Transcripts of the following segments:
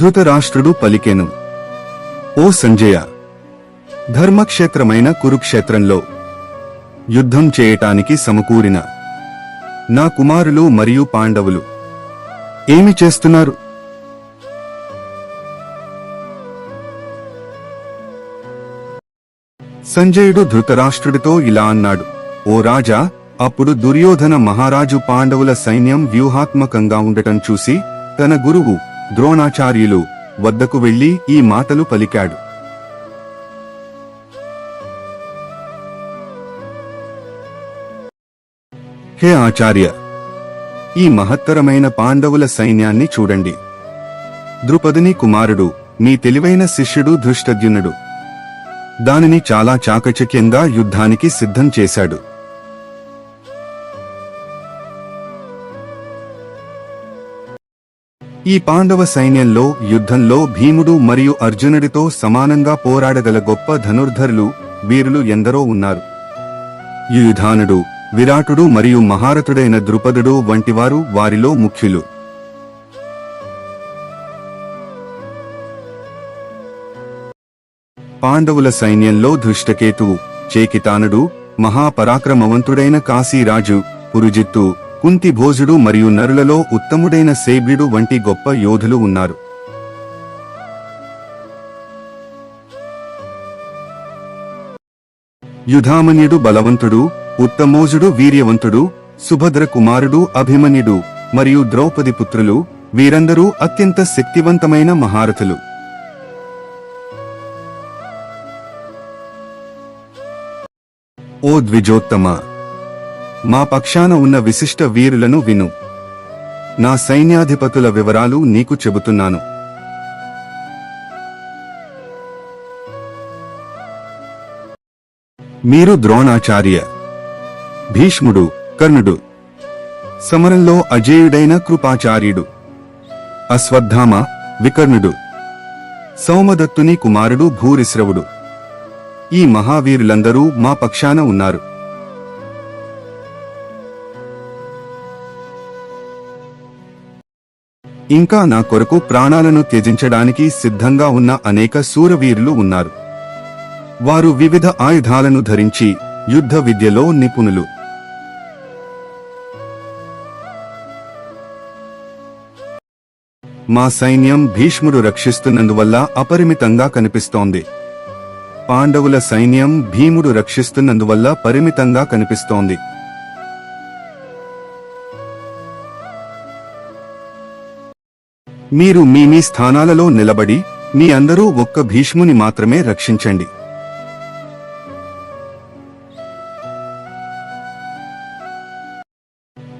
ధృతరాష్ట్రుడు పలికెను. ఓ సంజయ ధర్మక్షేత్రమైన కురుక్షేత్రంలో యుద్ధం చేయటానికి సమకూరిన నా కుమారులు మరియు పాండవులు ఏమి చేస్తున్నారు? సంజయుడు ధృతరాష్ట్రుడితో ఇలా అన్నాడు. ఓ రాజా అప్పుడు దుర్యోధన మహారాజు పాండవుల సైన్యం వ్యూహాత్మకంగా ఉండటం చూసి తన గురువు ద్రోణాచార్యులు వద్దకు వెళ్ళి ఈ మాటలు పలికాడు. హే ఆచార్య ఈ మహత్తరమైన పాండవుల సైన్యాన్ని చూడండి. ద్రుపదిని కుమారుడు మీ తెలివైన శిష్యుడు ధృష్టద్యునుడు. దానిని చాలా చాకచక్యంగా యుద్ధానికి సిద్ధం చేశాడు. ఈ పాండవ సైన్యంలో యుద్ధంలో భీముడు మరియు అర్జునుడితో సమానంగా పోరాడగల గొప్ప ధనుర్ధరులు వీరులు ఎందరో ఉన్నారు. యుయుధానుడు విరాటుడు మరియు మహారథుడైన ద్రుపదుడు వంటివారు వారిలో ముఖ్యులు. పాండవుల సైన్యంలో ధృష్టకేతువు చేకితానుడు మహాపరాక్రమవంతుడైన కాశీరాజు పురుజిత్తు కుంతి భోజుడు మరియు నరులలో ఉత్తముడైన సేవ్యుడు వంటి గొప్ప యోధులు ఉన్నారు. యుధామన్యుడు బలవంతుడు ఉత్తమోజుడు వీర్యవంతుడు సుభద్ర కుమారుడు అభిమన్యుడు మరియు ద్రౌపది పుత్రులు వీరందరూ అత్యంత శక్తివంతమైన మహారథులు. ఓ ద్విజోత్తమ! మా పక్షాన ఉన్న విశిష్ట వీరులను విను. నా సైన్యాధిపతుల వివరాలు నీకు చెబుతున్నాను. మీరు ద్రోణాచార్య భీష్ముడు కర్ణుడు సమరంలో అజేయుడైన కృపాచార్యుడు అశ్వత్థామ వికర్ణుడు సౌమదత్తుని కుమారుడు భూరిశ్రవుడు. ఈ మహావీరులందరూ మా పక్షాన ఉన్నారు. ఇంకా నా కొరకు ప్రాణాలను త్యజించడానికి సిద్ధంగా ఉన్న అనేక శూరవీరులు ఉన్నారు. వారు వివిధ ఆయుధాలను ధరించి యుద్ధ విద్యలో నిపుణులు. మా సైన్యం భీష్ముడు రక్షిస్తున్నందువల్ల అపరిమితంగా కనిపిస్తోంది. పాండవుల సైన్యం భీముడు రక్షిస్తున్నందువల్ల పరిమితంగా కనిపిస్తోంది. మీరు మీ మీ స్థానాలలో నిలబడి మీ అందరూ ఒక్క భీష్ముని మాత్రమే రక్షించండి.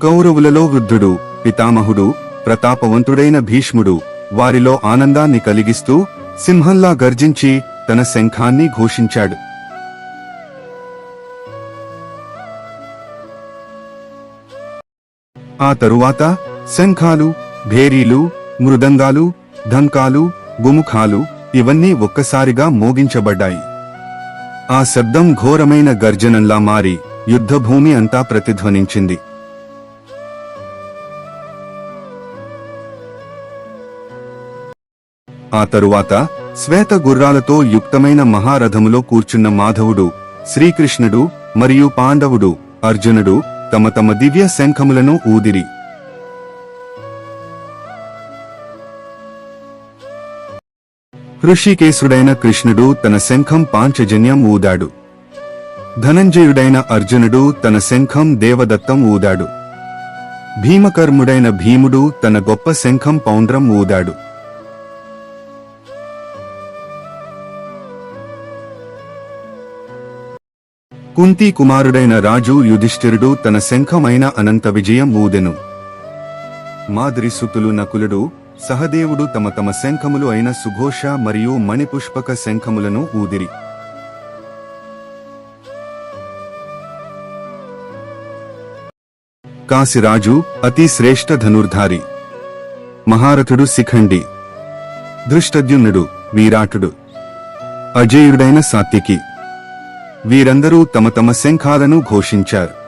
కౌరవులలో వృద్ధుడు పితామహుడు ప్రతాపవంతుడైన భీష్ముడు వారిలో ఆనందాన్ని కలిగిస్తూ సింహంలా గర్జించి తన శంఖాన్ని ఘోషించాడు. ఆ తరువాత శంఖాలు భేరీలు మృదంగాలు ధంకాలు గుముఖాలు ఇవన్నీ ఒక్కసారిగా మోగించబడ్డాయి. ఆ శబ్దం ఘోరమైన గర్జనంలా మారి యుద్ధభూమి అంతా ప్రతిధ్వనించింది. ఆ తరువాత శ్వేత గుర్రాలతో యుక్తమైన మహారథములో కూర్చున్న మాధవుడు శ్రీకృష్ణుడు మరియు పాండవుడు అర్జునుడు తమ తమ దివ్య శంఖములను ఊదిరి. హృషికేశుడైన కృష్ణుడు తన శంఖం పాంచజన్యం ఊదాడు. ధనంజయుడైన అర్జునుడు తన శంఖం దేవదత్తం ఊదాడు. భీమకర్ముడైన భీముడు తన గొప్ప శంఖం పౌండ్రం ఊదాడు. కుంతి కుమారుడైన రాజు యుధిష్ఠిరుడు తన శంఖమైన అనంత విజయం ఊదెను. మాద్రిసుతులు నకులుడు సహదేవుడు తమ తమ శంఖములు అయిన సుఘోష మరియు మణిపుష్పక శంఖములను ఊదిరి. కాశిరాజు అతి శ్రేష్ఠ ధనుర్ధారి. మహారథుడు శిఖండి. దృష్టద్యుమ్నుడు వీరాటుడు. అజేయుడైన సాత్యకి వీరందరూ తమ తమ శంఖాలను ఘోషించారు.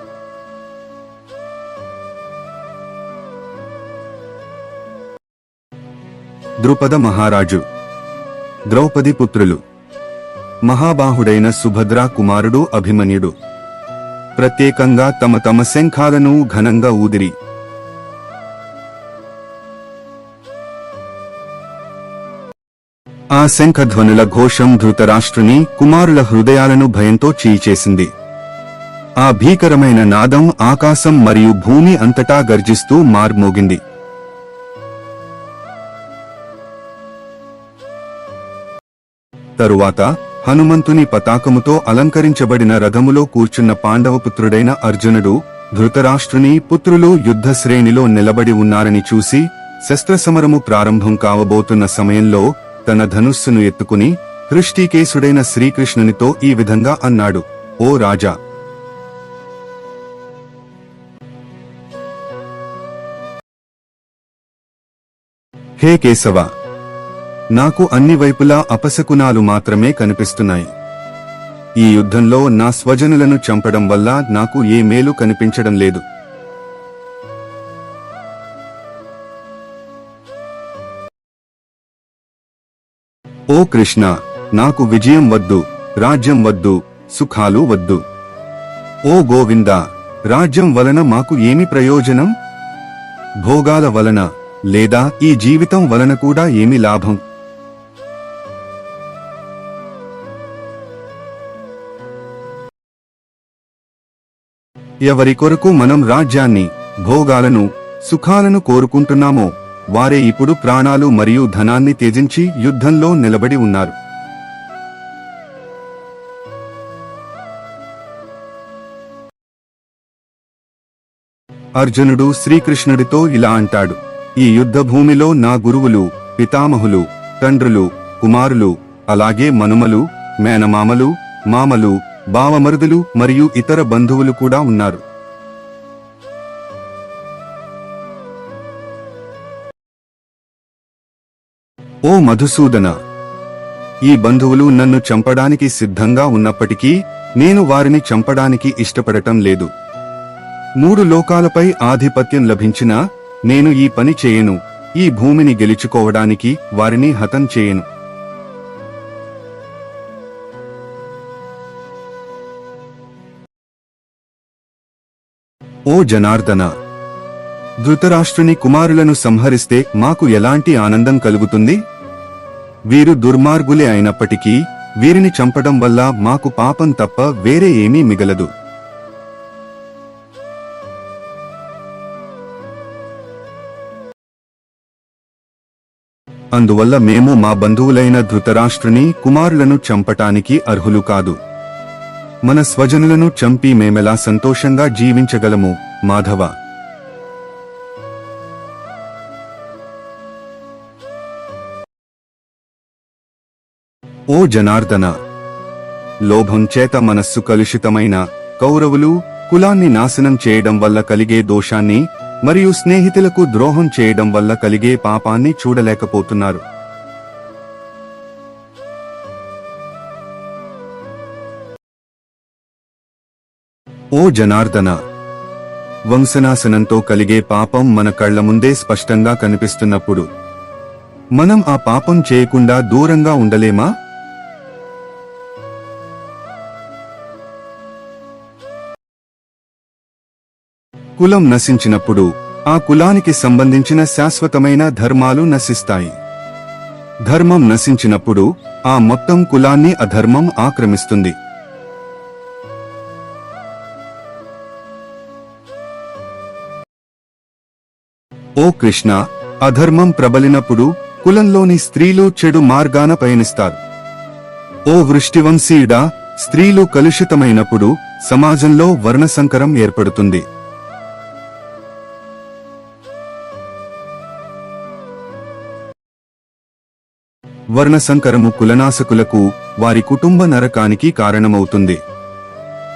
ద్రుపద మహారాజు. ద్రౌపది పుత్రులు. మహాబాహుడైన సుభద్రా కుమారుడు అభిమన్యుడు. ప్రత్యేకంగా తమ తమ శంఖాలను ఘనంగా ఊదిరి. ఆ శంఖధ్వనుల ఘోషం ధృతరాష్ట్రుని కుమారుల హృదయాలను భయంతో చీచేసింది ఆ భీకరమైన నాదం ఆకాశం మరియు భూమి అంతటా గర్జిస్తూ మార్మోగింది. తరువాత హనుమంతుని పతాకముతో అలంకరించబడిన రథములో కూర్చున్న పాండవపుత్రుడైన అర్జునుడు ధృతరాష్ట్రుని పుత్రులు యుద్ధ శ్రేణిలో నిలబడి ఉన్నారని చూసి శస్త్రసమరము ప్రారంభం కావబోతున్న సమయంలో తన ధనుస్సును ఎత్తుకుని హృష్టికేశుడైన శ్రీకృష్ణునితో ఈ విధంగా అన్నాడు ఓ రాజా! హే కేశవ! నాకు అన్ని వైపులా అపశకునాలు మాత్రమే కనిపిస్తున్నాయి. ఈ యుద్ధంలో నా స్వజనులను చంపడం వల్ల నాకు ఏ మేలు కనిపించడం లేదు. ఓ కృష్ణ నాకు విజయం వద్దు రాజ్యం వద్దు సుఖాలు వద్దు. ఓ గోవింద రాజ్యం వలన మాకు ఏమి ప్రయోజనం? భోగాల వలన లేదా ఈ జీవితం వలన కూడా ఏమి లాభం? ఎవరి కొరకు మనం రాజ్యాన్ని భోగాలను సుఖాలను కోరుకుంటున్నామో వారే ఇప్పుడు ప్రాణాలు మరియు ధనాన్ని త్యజించి యుద్ధంలో నిలబడి ఉన్నారు. అర్జునుడు శ్రీకృష్ణుడితో ఇలా అంటాడు ఈ యుద్ధ భూమిలో నా గురువులు పితామహులు తండ్రులు కుమారులు అలాగే మనుమలు మేనమామలు మామలు బావమరుదులు మరియు ఇతర బంధువులు కూడా ఉన్నారు. ఓ మధుసూదన ఈ బంధువులు నన్ను చంపడానికి సిద్ధంగా ఉన్నప్పటికీ నేను వారిని చంపడానికి ఇష్టపడటం లేదు. మూడు లోకాలపై ఆధిపత్యం లభించినా నేను ఈ పని చేయను ఈ భూమిని గెలుచుకోవడానికి వారిని హతం చేయను. ఓ జనార్దన! ధృతరాష్ట్రుని కుమారులను సంహరిస్తే మాకు ఎలాంటి ఆనందం కలుగుతుంది? వీరు దుర్మార్గులే అయినప్పటికీ వీరిని చంపడం వల్ల మాకు పాపం తప్ప వేరే ఏమీ మిగలదు. అందువల్ల మేము మా బంధువులైన ధృతరాష్ట్రుని కుమారులను చంపటానికి అర్హులు కాదు. మన స్వజనులను చంపి మేమెలా సంతోషంగా జీవించగలము మాధవ? ఓ జనార్దన! లోభం చేత మనస్సు కలుషితమైన కౌరవులు కులాన్ని నాశనం చేయడం వల్ల కలిగే దోషాన్ని మరియు స్నేహితులకు ద్రోహం చేయడం వల్ల కలిగే పాపాన్ని చూడలేకపోతున్నారు. జనార్దన. వంశనాశనంతో కలిగే పాపం మన కళ్ళ ముందే స్పష్టంగా కనిపిస్తున్నప్పుడు. మనం ఆ పాపం చేయకుండా దూరంగా ఉండలేమా? కులం నశించినప్పుడు ఆ కులానికి సంబంధించిన శాశ్వతమైన ధర్మాలు నశిస్తాయి. ధర్మం నశించినప్పుడు ఆ మొత్తం కులాన్ని అధర్మం ఆక్రమిస్తుంది. ఓ కృష్ణ అధర్మం ప్రబలినప్పుడు కులంలోని స్త్రీలు చెడు మార్గాన పయనిస్తారు. ఓ వృష్టివంశీయుడా స్త్రీలు కలుషితమైనప్పుడు సమాజంలో వర్ణసంకరం ఏర్పడుతుంది. వర్ణసంకరము కులనాశకులకు వారి కుటుంబ నరకానికి కారణమవుతుంది.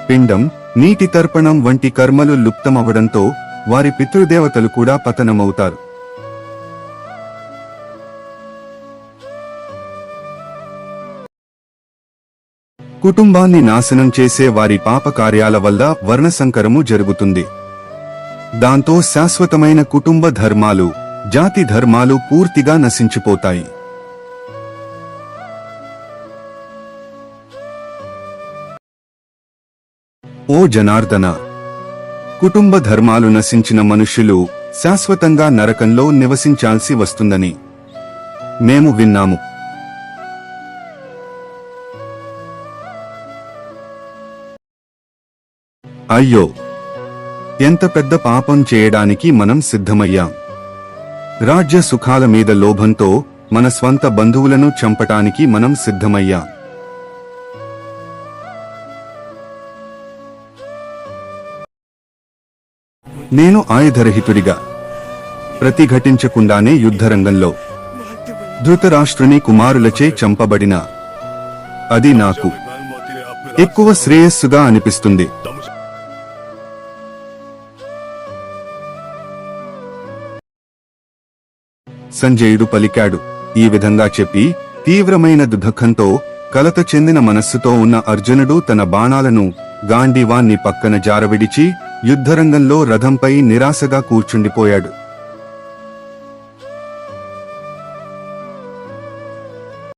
పిండం నీటి తర్పణం వంటి కర్మలు లుప్తమవడంతో వారి పితృదేవతలు కూడా పతనమవుతారు. కుటుంబాన్ని నాశనం చేసే వారి పాప కార్యాల వల్ల వర్ణసంకరము జరుగుతుంది. దాంతో శాశ్వతమైన కుటుంబ ధర్మాలు జాతి ధర్మాలు పూర్తిగా నశించిపోతాయి. ఓ జనార్దన! కుటుంబ ధర్మాలు నశించిన మనుష్యులు శాశ్వతంగా నరకంలో నివసించాల్సి వస్తుందని మేము విన్నాము. అయ్యో ఎంత పెద్ద పాపం చేయడానికి మనం సిద్ధమయ్యాం. రాజ్య సుఖాల మీద లోభంతో మన స్వంత బంధువులను చంపటానికి మనం సిద్ధమయ్యాం. నేను ఆయుధరహితుడిగా. ప్రతిఘటించకుండానే యుద్ధరంగంలో ధృతరాష్ట్రుని కుమారులచే చంపబడిన. అది నాకు ఎక్కువ శ్రేయస్సుగా అనిపిస్తుంది. సంజయుడు పలికాడు ఈ విధంగా చెప్పి తీవ్రమైన దుఃఖంతో కలత చెందిన మనస్సుతో ఉన్న అర్జునుడు తన బాణాలను గాంధీవాన్ని పక్కన జారవిడిచి యుద్ధరంగంలో రథంపై నిరాశగా కూర్చుండిపోయాడు.